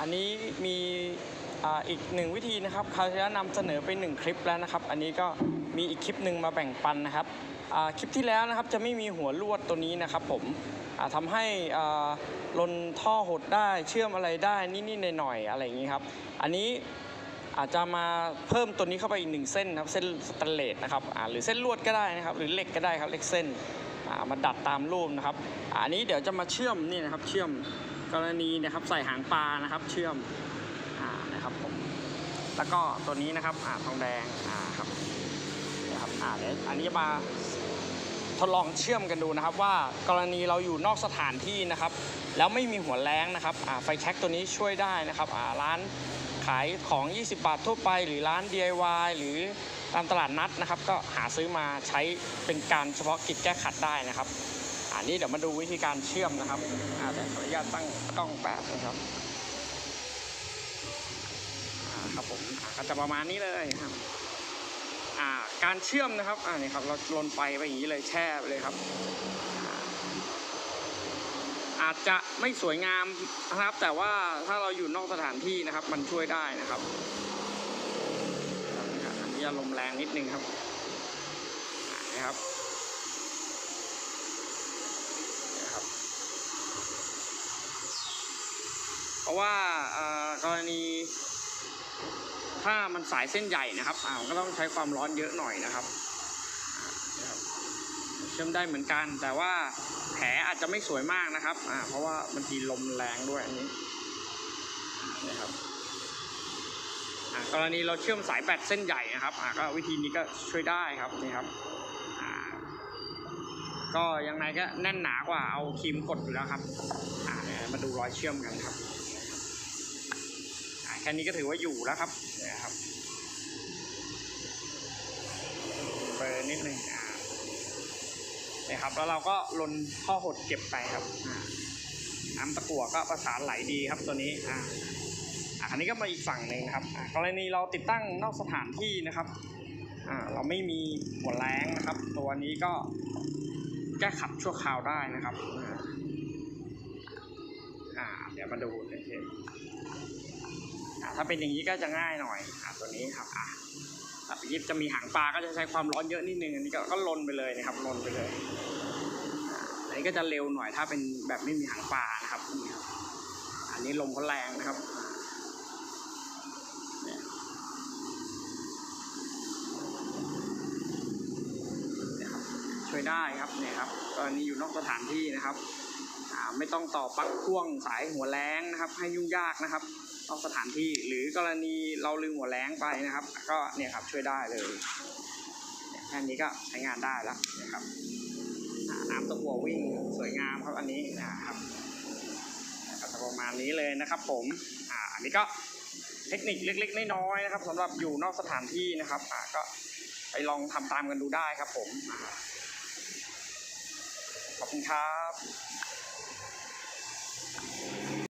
อันนี้มีอีกหนึ่งวิธีนะครับคาวที่แล้วนำเสนอไปหนึ่งคลิปแล้วนะครับ อันนี้ก็มีอีกคลิปหนึ่งมาแบ่งปันนะครับคลิปที่แล้วนะครับจะไม่มีหัวลวดตัวนี้นะครับ ผมอ่าทำให้อ่าลนท่อหดได้เชื่อมอะไรได้นิดๆหน่อยๆอะไรอย่างนี้ครับ อันนี้อาจจะมาเพิ่มตัวนี้เข้าไปอีกหนึ่งเส้นนะครับเส้นสแตนเลสนะครับหรือเส้นลวดก็ได้นะครับ หรือเหล็กก็ได้ครับเหล็กเส้น มาดัดตามรูปนะครับอาอันนี้เดี๋ยวจะมาเชื่อมนี่นะครับ เชื่อมกรณีนะครับใส่หางปลานะครับ เชื่อมอ่านะครับผมแล้วก็ตัวนี้นะครับอ่าทองแดงอ่าครับนะครับอ่าเดี๋ยวอันนี้จะมา ทดลองเชื่อมกันดูนะครับ ว่ากรณีเราอยู่นอกสถานที่นะครับ แล้วไม่มีหัวแรงนะครับไฟแช็กตัวนี้ช่วยได้นะครับร้านขายของ 20 บาททั่วไป หรือร้าน DIY หรือตามตลาดนัดนะครับ ก็หาซื้อมาใช้เป็นการเฉพาะกิจแก้ขัดได้นะครับอันนี้เดี๋ยวมาดูวิธีการเชื่อมนะครับแต่ขออนุญาตตั้งกล้องแป๊บนะครับครับผมก็จะประมาณนี้เลยครับ การเชื่อมนะครับ อ่านี่ครับ เราลนไฟไปอย่างนี้เลยแช่ไปเลยครับ อาจจะไม่สวยงามนะครับ แต่ว่าถ้าเราอยู่นอกสถานที่นะครับ มันช่วยได้นะครับอันนี้ลมแรงนิดนึงครับนะครับนะครับเพราะว่ากรณี ถ้ามันสายเส้นใหญ่นะครับอ่าก็ต้องใช้ความร้อนเยอะหน่อยนะครับเชื่อมได้เหมือนกัน แต่ว่าแผลอาจจะไม่สวยมากนะครับอ่าเพราะว่าบางทีลมแรงด้วยอันนี้นะครับอ่ากรณีเราเชื่อมสายแบตเส้นใหญ่นะครับอ่าก็วิธีนี้ก็ช่วยได้ครับนี่ครับอ่าก็ยังไงก็แน่นหนากว่าเอาครีมกดอยู่แล้วครับอ่ามาดูรอยเชื่อมกันครับ แค่นี้ก็ถือว่าอยู่แล้วครับนี่ยครับเปิดนิดนึงอ่านี่ยครับ แล้วเราก็ลนท่อหดเก็บไปครับอ่าน้ำตะกั่วก็ประสานไหลดีครับตัวนี้อ่าอ่าอันนี้ก็มาอีกฝั่งหนึ่งครับกรณีเราติดตั้งนอกสถานที่นะครับอ่าเราไม่มีหัวแรงนะครับ ตัวนี้ก็แก้ขัดชั่วคราวได้นะครับอ่าเดี๋ยวมาดูเทปอ่า ถ้าเป็นอย่างนี้ก็จะง่ายหน่อยอ่าตัวนี้ครับอ่าถ้ายิบจะมีหางปลาก็จะใช้ความร้อนเยอะนิดนึงอันนี้ก็ก็ลนไปเลยนะครับลนไปเลยอันนี้ก็จะเร็วหน่อยถ้าเป็นแบบไม่มีหางปลานะครับนี่ครับอันนี้ลมเขาแรงนะครับเนี่ยครับช่วยได้ครับเนี่ยครับกรณีอยู่นอกสถานที่นะครับไม่ต้องต่อปลั๊กพ่วงสายหัวแรงนะครับ ให้ยุ่งยากนะครับ นอกสถานที่ หรือกรณีเราลืมหัวแรงไปนะครับ ก็เนี่ยครับช่วยได้เลยแค่นี้ก็ใช้งานได้แล้วนะครับน้ำตะกัววิ่งสวยงามครับอันนี้นะครับก็จะประมาณนี้เลยนะครับ ผมอ่าอันนี้ก็เทคนิคเล็กๆน้อยๆนะครับสำหรับอยู่นอกสถานที่นะครับอ่าก็ไปลองทำตามกันดูได้ครับ ผมขอบคุณครับ